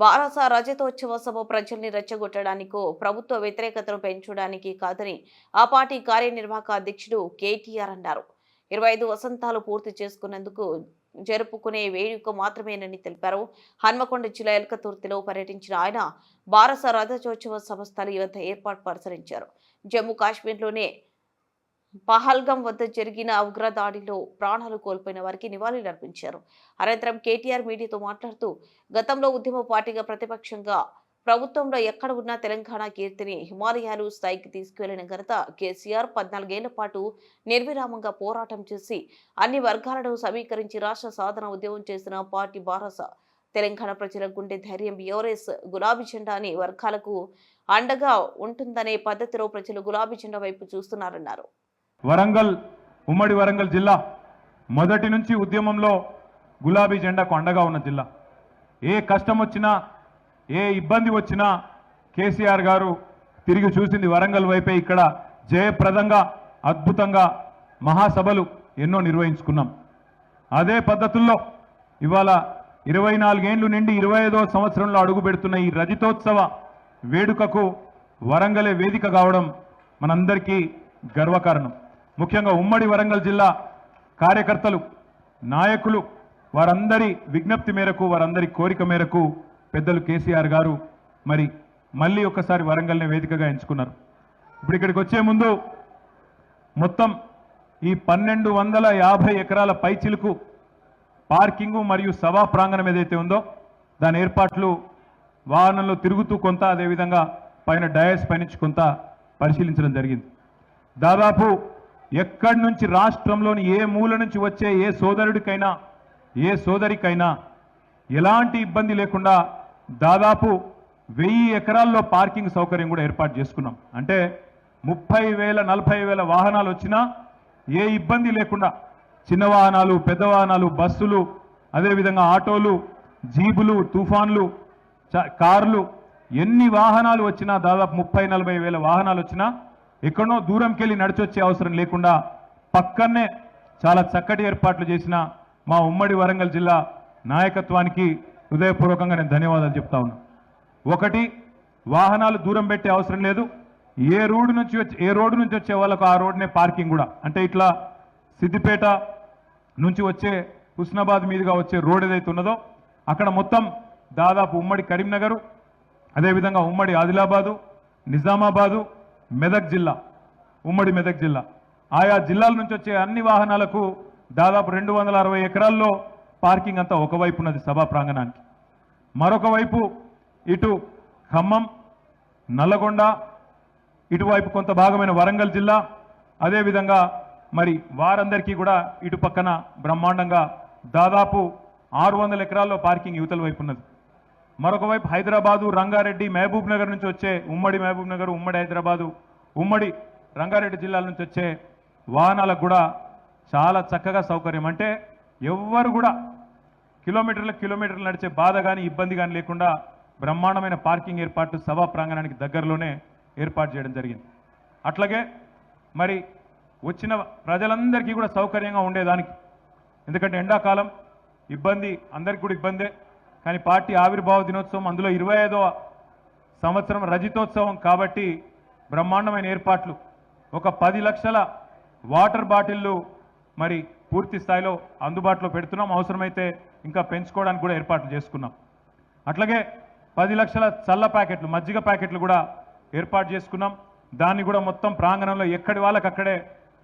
బారాస రజతోత్సవ సభ ప్రజల్ని రెచ్చగొట్టడానికో ప్రభుత్వ వ్యతిరేకతను పెంచడానికి కాదని ఆ పార్టీ కార్యనిర్వాహక అధ్యక్షుడు కేటీఆర్ అన్నారు. ఇరవై ఐదు వసంతాలు పూర్తి చేసుకున్నందుకు జరుపుకునే వేడుక మాత్రమేనని తెలిపారు. హన్మకొండ జిల్లా ఎల్కతుర్తిలో పర్యటించిన ఆయన భారత రథోత్సవ సభ స్థలి వద్ద ఏర్పాటు పరిశీలించారు. జమ్మూ కాశ్మీర్లోనే పహల్గం వద్ద జరిగిన ఉగ్రదాడిలో ప్రాణాలు కోల్పోయిన వారికి నివాళులర్పించారు అనంతరం కేటీఆర్ మీడియాతో మాట్లాడుతూ గతంలో ఉద్యమ పార్టీగా ప్రతిపక్షంగా ప్రభుత్వంలో ఎక్కడ ఉన్నా తెలంగాణ కీర్తిని హిమాలయాలు స్థాయికి తీసుకువెళ్ళిన ఘనత కేసీఆర్ పద్నాలుగేళ్ళ పాటు నిర్విరామంగా పోరాటం చేసి అన్ని వర్గాలను సమీకరించి రాష్ట్ర సాధన ఉద్యమం చేసిన పార్టీ బారస. తెలంగాణ ప్రజల గుండె ధైర్యం యోరేస్ గులాబీ జెండా అని వర్గాలకు అండగా ఉంటుందనే పద్ధతిలో ప్రజలు గులాబీ జెండా వైపు చూస్తున్నారన్నారు. వరంగల్ ఉమ్మడి వరంగల్ జిల్లా మొదటి నుంచి ఉద్యమంలో గులాబీ జెండాకు అండగా ఉన్న జిల్లా. ఏ కష్టం వచ్చినా ఏ ఇబ్బంది వచ్చినా కేసీఆర్ గారు తిరిగి చూసింది వరంగల్ వైపే ఇక్కడ జయప్రదంగా అద్భుతంగా మహాసభలు ఎన్నో నిర్వహించుకున్నాం. అదే పద్ధతుల్లో ఇవాళ ఇరవై నాలుగేండ్లు నిండి ఇరవై ఐదో సంవత్సరంలో అడుగు పెడుతున్న ఈ రజతోత్సవ వేడుకకు వరంగలే వేదిక కావడం మనందరికీ గర్వకారణం. ముఖ్యంగా ఉమ్మడి వరంగల్ జిల్లా కార్యకర్తలు నాయకులు వారందరి విజ్ఞప్తి మేరకు వారందరి కోరిక మేరకు పెద్దలు కేసీఆర్ గారు మరి మళ్ళీ ఒకసారి వరంగల్ని వేదికగా ఎంచుకున్నారు. ఇప్పుడు ఇక్కడికి వచ్చే ముందు మొత్తం ఈ పన్నెండు వందల యాభై ఎకరాల పైచిలుకు పార్కింగు మరియు సభా ప్రాంగణం ఏదైతే ఉందో దాని ఏర్పాట్లు వాహనంలో తిరుగుతూ కొంత అదేవిధంగా పైన డయస్ పైనుంచి కొంత పరిశీలించడం జరిగింది. దాదాపు ఎక్కడి నుంచి రాష్ట్రంలోని ఏ మూల నుంచి వచ్చే ఏ సోదరుడికైనా ఏ సోదరికైనా ఎలాంటి ఇబ్బంది లేకుండా దాదాపు వెయ్యి ఎకరాల్లో పార్కింగ్ సౌకర్యం కూడా ఏర్పాటు చేసుకున్నాం. అంటే ముప్పై వేల నలభై వేల వాహనాలు వచ్చినా ఏ ఇబ్బంది లేకుండా చిన్న వాహనాలు పెద్ద వాహనాలు బస్సులు అదేవిధంగా ఆటోలు జీబులు తుఫాన్లు చ- కార్లు ఎన్ని వాహనాలు వచ్చినా దాదాపు ముప్పై నలభై వేల వాహనాలు వచ్చినా ఎక్కడో దూరంకి వెళ్ళి నడిచొచ్చే అవసరం లేకుండా పక్కనే చాలా చక్కటి ఏర్పాట్లు చేసిన మా ఉమ్మడి వరంగల్ జిల్లా నాయకత్వానికి హృదయపూర్వకంగా నేను ధన్యవాదాలు చెప్తా ఉన్నా. ఒకటి వాహనాలు దూరం పెట్టే అవసరం లేదు. ఏ రోడ్డు నుంచి వచ్చి ఏ రోడ్డు నుంచి వచ్చే వాళ్ళకు ఆ రోడ్నే పార్కింగ్ కూడా. అంటే ఇట్లా సిద్దిపేట నుంచి వచ్చే హుస్నాబాద్ మీదుగా వచ్చే రోడ్ ఏదైతే ఉన్నదో అక్కడ మొత్తం దాదాపు ఉమ్మడి కరీంనగరు అదేవిధంగా ఉమ్మడి ఆదిలాబాదు నిజామాబాదు మెదక్ జిల్లా ఉమ్మడి మెదక్ జిల్లా. ఆయా జిల్లాల నుంచి వచ్చే అన్ని వాహనాలకు దాదాపు రెండు వందల అరవై ఎకరాల్లో పార్కింగ్ అంతా ఒకవైపు ఉన్నది సభా ప్రాంగణానికి. మరొక వైపు ఇటు ఖమ్మం నల్లగొండ ఇటువైపు కొంత భాగమైన వరంగల్ జిల్లా అదేవిధంగా మరి వారందరికీ కూడా ఇటు పక్కన బ్రహ్మాండంగా దాదాపు ఆరు వందల ఎకరాల్లో పార్కింగ్ యువతల వైపు ఉన్నది. మరొక వైపు హైదరాబాదు రంగారెడ్డి మహబూబ్ నగర్ నుంచి వచ్చే ఉమ్మడి మహబూబ్ నగర్ ఉమ్మడి హైదరాబాదు ఉమ్మడి రంగారెడ్డి జిల్లాల నుంచి వచ్చే వాహనాలకు కూడా చాలా చక్కగా సౌకర్యం. అంటే ఎవ్వరు కూడా కిలోమీటర్ల కిలోమీటర్లు నడిచే బాధ కానీ ఇబ్బంది కానీ లేకుండా బ్రహ్మాండమైన పార్కింగ్ ఏర్పాటు సభా ప్రాంగణానికి దగ్గరలోనే ఏర్పాటు చేయడం జరిగింది. అట్లాగే మరి వచ్చిన ప్రజలందరికీ కూడా సౌకర్యంగా ఉండేదానికి. ఎందుకంటే ఎండాకాలం ఇబ్బంది అందరికీ కూడా ఇబ్బందే. కానీ పార్టీ ఆవిర్భావ దినోత్సవం అందులో ఇరవై ఐదవ సంవత్సరం రజితోత్సవం కాబట్టి బ్రహ్మాండమైన ఏర్పాట్లు. ఒక పది లక్షల వాటర్ బాటిళ్ళు మరి పూర్తి స్థాయిలో అందుబాటులో పెడుతున్నాం. అవసరమైతే ఇంకా పెంచుకోవడానికి కూడా ఏర్పాట్లు చేసుకున్నాం. అట్లాగే పది లక్షల చల్ల ప్యాకెట్లు మజ్జిగ ప్యాకెట్లు కూడా ఏర్పాటు చేసుకున్నాం. దాన్ని కూడా మొత్తం ప్రాంగణంలో ఎక్కడి వాళ్ళకి అక్కడే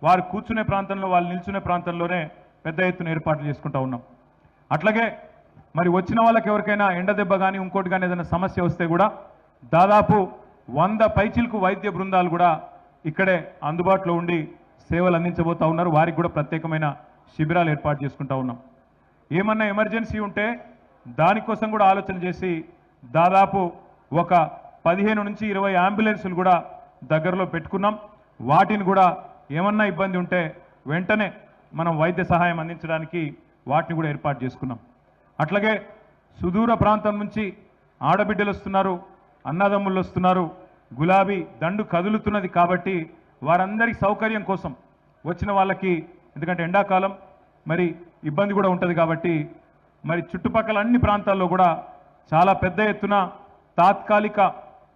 వారు కూర్చునే ప్రాంతంలో వాళ్ళు నిల్చునే ప్రాంతంలోనే పెద్ద ఎత్తున ఏర్పాట్లు చేసుకుంటా ఉన్నాం. అట్లాగే మరి వచ్చిన వాళ్ళకి ఎవరికైనా ఎండ దెబ్బ కానీ ఇంకోటి కానీ ఏదైనా సమస్య వస్తే కూడా దాదాపు వంద పైచిలకు వైద్య బృందాలు కూడా ఇక్కడే అందుబాటులో ఉండి సేవలు అందించబోతా ఉన్నారు. వారికి కూడా ప్రత్యేకమైన శిబిరాలు ఏర్పాటు చేసుకుంటా ఉన్నాం. ఏమన్నా ఎమర్జెన్సీ ఉంటే దానికోసం కూడా ఆలోచన చేసి దాదాపు ఒక పదిహేను నుంచి ఇరవై అంబులెన్సులు కూడా దగ్గరలో పెట్టుకున్నాం. వాటిని కూడా ఏమన్నా ఇబ్బంది ఉంటే వెంటనే మనం వైద్య సహాయం అందించడానికి వాటిని కూడా ఏర్పాటు చేసుకున్నాం. అట్లాగే సుదూర ప్రాంతం నుంచి ఆడబిడ్డలు వస్తున్నారు అన్నదమ్ముళ్ళు వస్తున్నారు గులాబీ దండు కదులుతున్నది కాబట్టి వారందరి సౌకర్యం కోసం వచ్చిన వాళ్ళకి ఎందుకంటే ఎండాకాలం మరి ఇబ్బంది కూడా ఉంటుంది కాబట్టి మరి చుట్టుపక్కల అన్ని ప్రాంతాల్లో కూడా చాలా పెద్ద ఎత్తున తాత్కాలిక